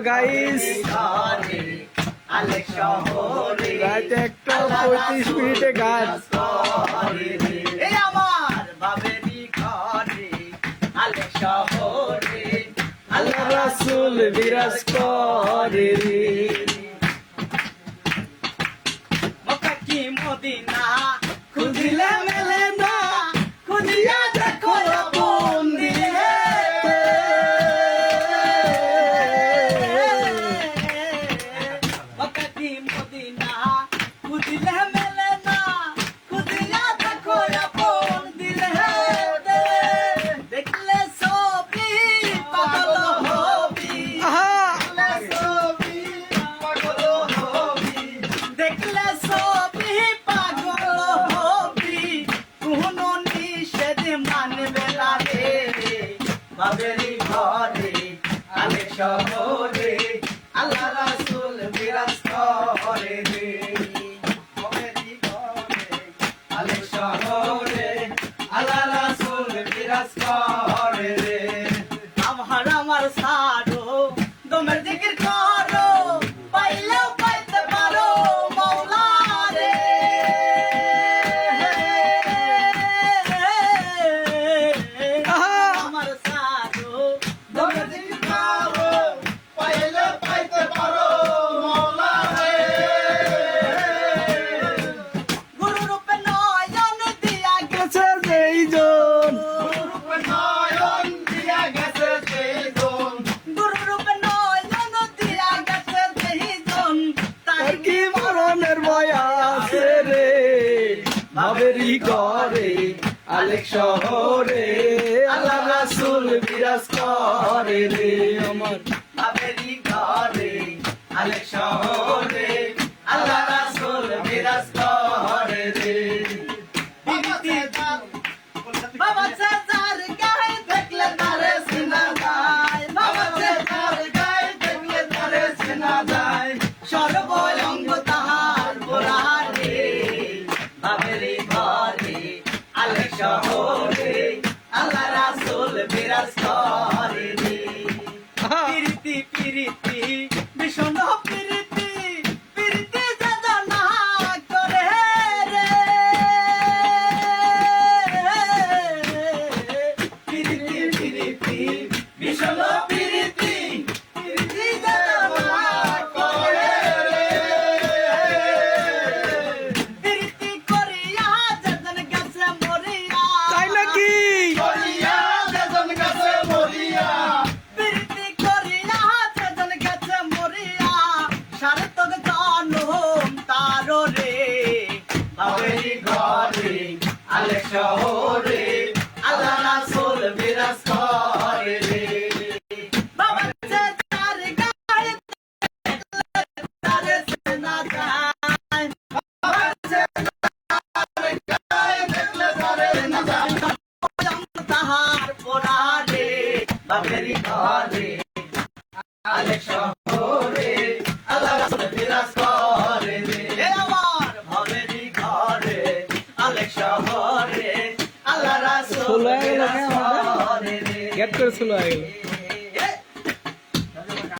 Guys Alek শহরে রাত একটা পঁয়ত্রিশ মিনিটে শহরে আল্লাহ রাসুল বিরাজ করে মদিনা? খুঁজিলে মেলে না খুঁজিয়া নিষেধ মানবে না রে বাবেরি ঘরে আলে শহরে আল্লাহ রাসুল বিরাজ করে রে। বাবেরি ঘরে আল্লাহ রাসূল বিরাজ করে রে। ঘরে, আলেক শহরে, আল্লাহ রাসুল বিরাজ করে রে। আমার বাবেরি ঘরে, আলেক শহরে, আল্লাহ রাসূল বিরাজ করে রে। বাবা গায়ে দেখলে তারে সিনা যায়। বাবা চাচার গায়ে দেখলে তারে সিনা যায়। শহরে আল্লাহ রাসুল বিরাজ করে পিরিতি পিরিতি তারে সেনা যায়। তাহার পোড়ারে বাবেরি ঘরে। আলে শহরে আল্লাহ রাসূল হয়ে গেল করে গেট করে ছিল আগে